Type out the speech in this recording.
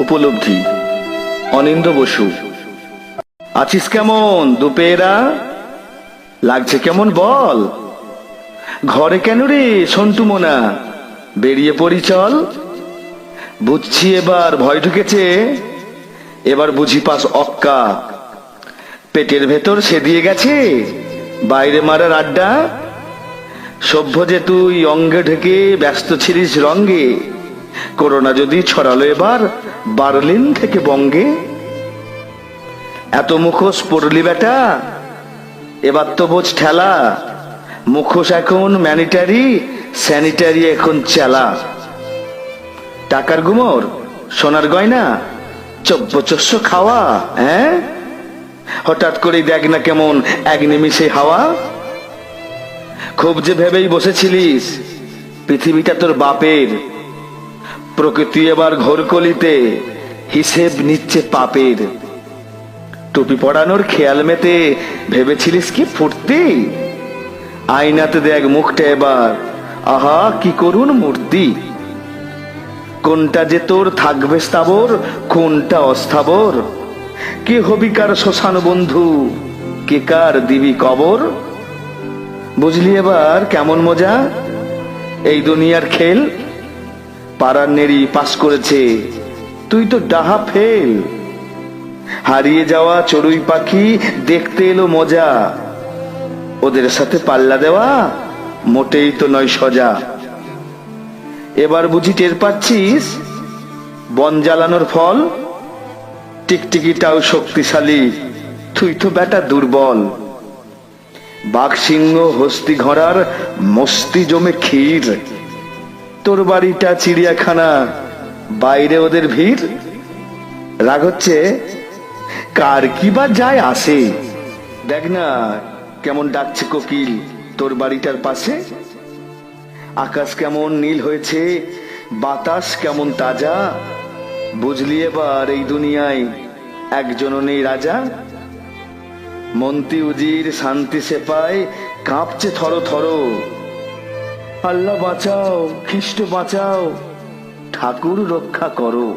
উপলব্ধি। অনিন্দ বসু। আছিস কেমন, দুপেরা? লাগছে কেমন বল? ঘরে কেন রে, সন্টু মোনা? বেরিয়ে পড়ি চল। বুঝছি এবার ভয় ঢুকেছে। এবার বুঝি পাস অক্কা। পেটের ভেতর সে দিয়ে গেছে। বাইরে মারার আড্ডা। সভ্য যে তুই অঙ্গে ঢেকে ব্যস্ত ছিলিস রঙ্গে। করোনা যদি ছড়ালো এবার বার্লিন থেকে বঙ্গে। এত মুখোশ পড়লি বেটা, এবার তো বোঝ ঠেলা। মুখোশ এখন ম্যানিটারি, স্যানিটারি এখন চেলা। টাকার গুমর, সোনার গয়না চব্বচস্য খাওয়া হ্যাঁ? হঠাৎ করেই দেখ না কেমন এক নিমিষে হাওয়া। খুব যে ভেবেই বসেছিলিস, পৃথিবীটা তোর বাপের। প্রকৃতি এবার ঘোরকলিতে হিসেব নিচ্ছে পাপের। টুপি পড়ানোর খেয়াল মেতে ভেবেছিলিস কি ফুটতি আয়নাতে দেখ মুখটা এবার। আহা, কি করুন মূর্তি। কোনটা যে তোর থাকবে স্থাবর, কোনটা অস্থাবর? কে হবি কার শ্মশান বন্ধু? কে কার দিবি কবর? বুঝলি এবার কেমন মজা? এই দুনিয়ার খেল পাড়ার নেড়ি পাস করেছে। তুই তো ডাহা ফেল। হারিয়ে যাওয়া চড়ুই পাখি দেখতে এলো মজা। ওদের সাথে পাল্লা দেওয়া মোটেই তো নয় সজা। এবার বুঝি টের পাচ্ছিস? বন জ্বালানোর ফল? টিকটিকিটাও শক্তিশালী। তুই তো বেটা দুর্বল। বাঘ সিংহ হস্তি ঘোড়ার মস্তি জমে ক্ষীর। তোর বাড়িটা চিড়িয়াখানা। বাইরে ওদের ভিড়? রাগ হচ্ছে, কার কি বা যায় আসে? দেখ না, কেমন ডাকছে কোকিল, তোর বাড়িটার পাশে? আকাশ কেমন নীল হয়েছে, বাতাস কেমন তাজা? বুঝলি এবার এই দুনিয়ায় একজনও নেই রাজা? মন্ত্রী উজির শান্তি সেপায় কাঁপছে থর থর। আল্লাহ বাঁচাও খ্রিস্ট বাঁচাও ঠাকুর রক্ষা করো।